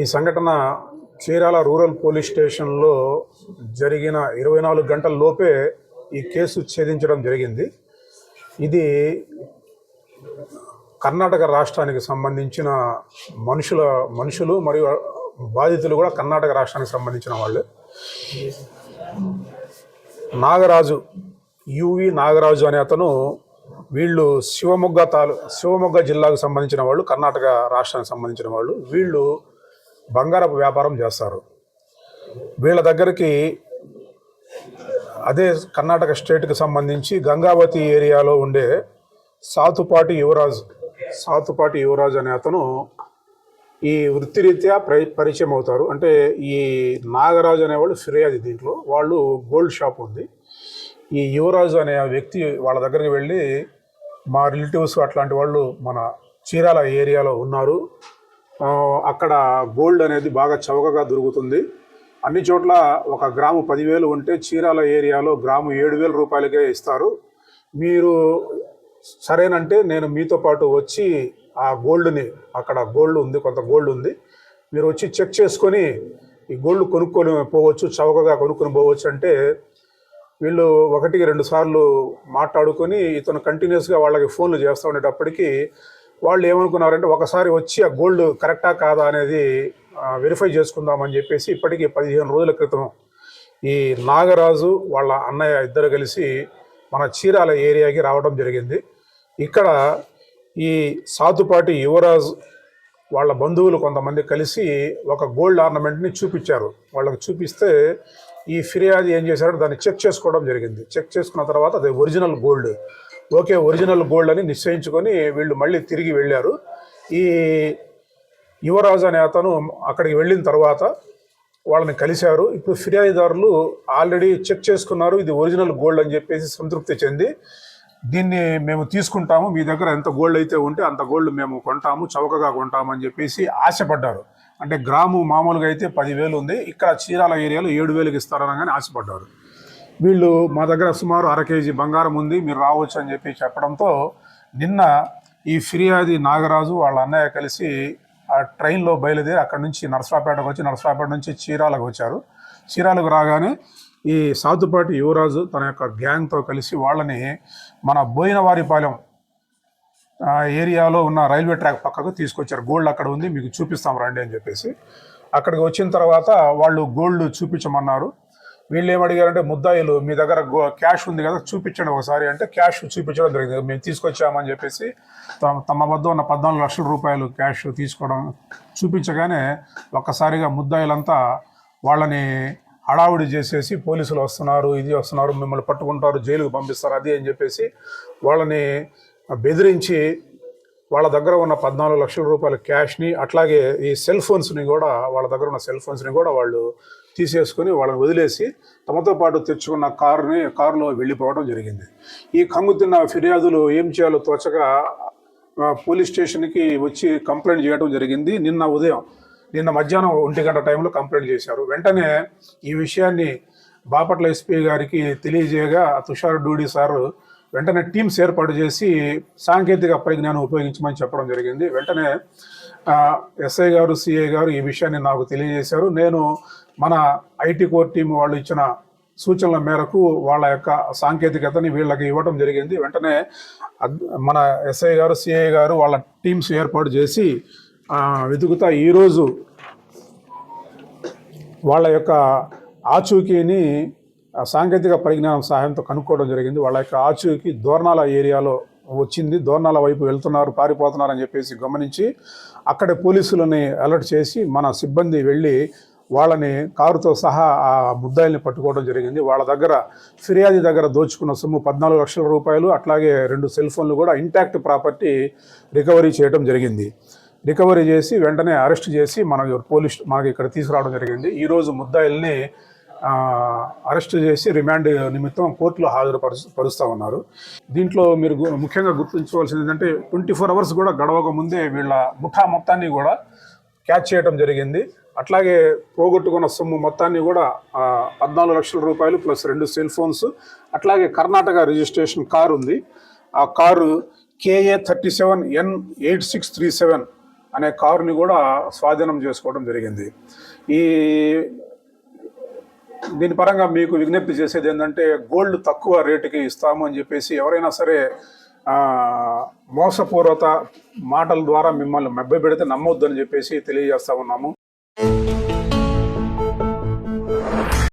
ఈ సంఘటన Chirala rural police స్టేషన్లో జరిగిన ఇరవై నాలుగు గంటల లోపే ఈ కేసు ఛేదించడం జరిగింది. ఇది కర్ణాటక రాష్ట్రానికి సంబంధించిన మనుషుల మనుషులు మరియు బాధితులు కూడా కర్ణాటక రాష్ట్రానికి సంబంధించిన వాళ్ళు. నాగరాజు యువి నాగరాజు అనే అతను వీళ్ళు శివమొగ్గ తాలూ శివమొగ్గ జిల్లాకు సంబంధించిన వాళ్ళు కర్ణాటక రాష్ట్రానికి సంబంధించిన వాళ్ళు. వీళ్ళు బంగారపు వ్యాపారం చేస్తారు. వీళ్ళ దగ్గరికి అదే కర్ణాటక స్టేట్కి సంబంధించి గంగావతి ఏరియాలో ఉండే సాతుపాటి యువరాజ్ సాతుపాటి యువరాజ్ అనే అతను ఈ వృత్తిరీత్యా ప్ర పరిచయం అవుతారు. అంటే ఈ నాగరాజు అనేవాళ్ళు ఫిర్యాదు దీంట్లో. వాళ్ళు గోల్డ్ షాప్ ఉంది. ఈ యువరాజు అనే వ్యక్తి వాళ్ళ దగ్గరికి వెళ్ళి మా రిలేటివ్స్ అట్లాంటి వాళ్ళు మన చీరాల ఏరియాలో ఉన్నారు. అక్కడ గోల్డ్ అనేది బాగా చౌకగా దొరుకుతుంది. అన్ని చోట్ల ఒక గ్రాము పదివేలు ఉంటే చీరాల ఏరియాలో గ్రాము ఏడు వేల రూపాయలకే ఇస్తారు. మీరు సరేనంటే నేను మీతో పాటు వచ్చి ఆ గోల్డ్ని అక్కడ గోల్డ్ ఉంది కొంత గోల్డ్ ఉంది. మీరు వచ్చి చెక్ చేసుకొని ఈ గోల్డ్ కొనుక్కొని పోవచ్చు చౌకగా కొనుక్కొని పోవచ్చు అంటే వీళ్ళు ఒకటికి రెండు సార్లు మాట్లాడుకొని ఇతను కంటిన్యూస్గా వాళ్ళకి ఫోన్లు చేస్తూ ఉండేటప్పటికీ వాళ్ళు ఏమనుకున్నారంటే ఒకసారి వచ్చి ఆ గోల్డ్ కరెక్టా కాదా అనేది వెరిఫై చేసుకుందామని చెప్పేసి ఇప్పటికీ పదిహేను రోజుల క్రితం ఈ నాగరాజు వాళ్ళ అన్నయ్య ఇద్దరు కలిసి మన చీరాల ఏరియాకి రావడం జరిగింది. ఇక్కడ ఈ సాతుపాటి యువరాజు వాళ్ళ బంధువులు కొంతమంది కలిసి ఒక గోల్డ్ ఆర్నమెంట్ని చూపించారు. వాళ్ళకి చూపిస్తే ఈ ఫిర్యాదు ఏం చేశారో దాన్ని చెక్ చేసుకోవడం జరిగింది. చెక్ చేసుకున్న తర్వాత అది original gold. Okay original gold అని నిశ్చయించుకొని వీళ్ళు మళ్ళీ తిరిగి వెళ్ళారు. ఈ యువరాజు అనే అతను అక్కడికి వెళ్ళిన తర్వాత వాళ్ళని కలిశారు. ఇప్పుడు ఫిర్యాదుదారులు ఆల్రెడీ చెక్ చేసుకున్నారు ఇది ఒరిజినల్ గోల్డ్ అని చెప్పేసి సంతృప్తి చెంది. దీన్ని మేము తీసుకుంటాము మీ దగ్గర ఎంత గోల్డ్ అయితే ఉంటే అంత గోల్డ్ మేము కొంటాము చౌకగా కొంటాము అని చెప్పేసి ఆశపడ్డారు. అంటే గ్రాము మామూలుగా అయితే పదివేలు ఉంది ఇక్కడ చీరాల ఏరియాలో ఏడు వేలకు ఇస్తారనగానే ఆశపడ్డారు. వీళ్ళు మా దగ్గర సుమారు అర కేజీ బంగారం ఉంది మీరు రావచ్చు అని చెప్పి చెప్పడంతో నిన్న ఈ ఫిర్యాది నాగరాజు వాళ్ళ అన్నయ్య కలిసి ఆ ట్రైన్లో బయలుదేరి అక్కడ నుంచి నరసరాపేటకు వచ్చి నరసరాపేట నుంచి చీరాలకు వచ్చారు. చీరాలకు రాగానే ఈ సాతుపాటి యువరాజు తన యొక్క గ్యాంగ్తో కలిసి వాళ్ళని మన బోయినవారిపాలెం ఏరియాలో ఉన్న రైల్వే ట్రాక్ పక్కకు తీసుకొచ్చారు. గోల్డ్ అక్కడ ఉంది మీకు చూపిస్తాం రండి అని చెప్పేసి. అక్కడికి వచ్చిన తర్వాత వాళ్ళు గోల్డ్ చూపించమన్నారు. వీళ్ళు ఏమడిగారంటే ముద్దాయిలు మీ దగ్గర క్యాష్ ఉంది కదా చూపించండి ఒకసారి అంటే క్యాష్ చూపించడం జరిగింది. మేము తీసుకొచ్చామని చెప్పేసి తమ వద్ద ఉన్న పద్నాలుగు లక్షల రూపాయలు క్యాష్ తీసుకోవడం చూపించగానే ఒక్కసారిగా ముద్దాయిలంతా వాళ్ళని హడావుడి చేసేసి పోలీసులు వస్తున్నారు ఇది వస్తున్నారు మిమ్మల్ని పట్టుకుంటారు జైలుకు పంపిస్తారు అది అని చెప్పేసి వాళ్ళని బెదిరించి వాళ్ళ దగ్గర ఉన్న పద్నాలుగు లక్షల రూపాయల క్యాష్ని అట్లాగే ఈ సెల్ ఫోన్స్ని కూడా వాళ్ళ దగ్గర ఉన్న సెల్ ఫోన్స్ని కూడా వాళ్ళు తీసేసుకొని వాళ్ళని వదిలేసి తమతో పాటు తెచ్చుకున్న కారుని కారులో వెళ్ళిపోవడం జరిగింది. ఈ కంగు తిన్న ఫిర్యాదులు ఏం చేయాలో తోచక పోలీస్ స్టేషన్కి వచ్చి కంప్లైంట్ చేయడం జరిగింది. నిన్న ఉదయం నిన్న మధ్యాహ్నం ఒంటి గంట టైంలో కంప్లైంట్ చేశారు. వెంటనే ఈ విషయాన్ని బాపట్ల ఎస్పీ గారికి తెలియజేయగా తుషార్ డూడి సారు వెంటనే టీమ్స్ ఏర్పాటు చేసి సాంకేతిక పరిజ్ఞానం ఉపయోగించమని చెప్పడం జరిగింది. వెంటనే ఎస్ఐ గారు సిఐ గారు ఈ విషయాన్ని నాకు తెలియజేశారు. నేను మన ఐటీ కోర్ టీం వాళ్ళు ఇచ్చిన సూచనల మేరకు వాళ్ళ యొక్క సాంకేతికతని వీళ్ళకి ఇవ్వడం జరిగింది. వెంటనే మన ఎస్ఐ గారు సిఐ గారు వాళ్ళ టీమ్స్ ఏర్పాటు చేసి వెతుకుతా ఈరోజు వాళ్ళ యొక్క ఆచూకీని సాంకేతిక పరిజ్ఞానం సహాయంతో కనుక్కోవడం జరిగింది. వాళ్ళ యొక్క ఆచూకీ దోర్నాల ఏరియాలో వచ్చింది దోర్నాల వైపు వెళ్తున్నారు పారిపోతున్నారు అని చెప్పేసి గమనించి అక్కడ పోలీసులని అలర్ట్ చేసి మన సిబ్బంది వెళ్ళి వాళ్ళని కారుతో సహా ఆ ముద్దాయిల్ని పట్టుకోవడం జరిగింది. వాళ్ళ దగ్గర ఫిర్యాది దగ్గర దోచుకున్న సొమ్ము పద్నాలుగు లక్షల రూపాయలు అట్లాగే రెండు సెల్ ఫోన్లు కూడా ఇంటాక్ట్ ప్రాపర్టీ రికవరీ చేయడం జరిగింది. రికవరీ చేసి వెంటనే అరెస్ట్ చేసి మన పోలీస్ మనకి ఇక్కడ తీసుకురావడం జరిగింది. ఈరోజు ముద్దాయిల్ని అరెస్ట్ చేసి రిమాండ్ నిమిత్తం కోర్టులో హాజరు పరుస్తూ ఉన్నారు. దీంట్లో మీరు గు- ముఖ్యంగా గుర్తుంచుకోవాల్సింది ఏంటంటే ట్వంటీ ఫోర్ అవర్స్ కూడా గడవక ముందే వీళ్ళ ముఠా మొత్తాన్ని కూడా క్యాచ్ చేయడం జరిగింది. అట్లాగే పోగొట్టుకున్న సొమ్ము మొత్తాన్ని కూడా పద్నాలుగు లక్షల రూపాయలు ప్లస్ రెండు సెల్ ఫోన్స్ అట్లాగే కర్ణాటక రిజిస్ట్రేషన్ కారు ఉంది. ఆ car KA thirty seven N eight six three seven అనే కారుని కూడా స్వాధీనం చేసుకోవడం జరిగింది. ఈ దీని పరంగా మీకు విజ్ఞప్తి చేసేది ఏంటంటే గోల్డ్ తక్కువ రేటుకి ఇస్తాము అని చెప్పేసి ఎవరైనా సరే మోసపూర్వత మాటల ద్వారా మిమ్మల్ని మభ్య పెడితే నమ్మొద్దని చెప్పేసి తెలియజేస్తా ఉన్నాము.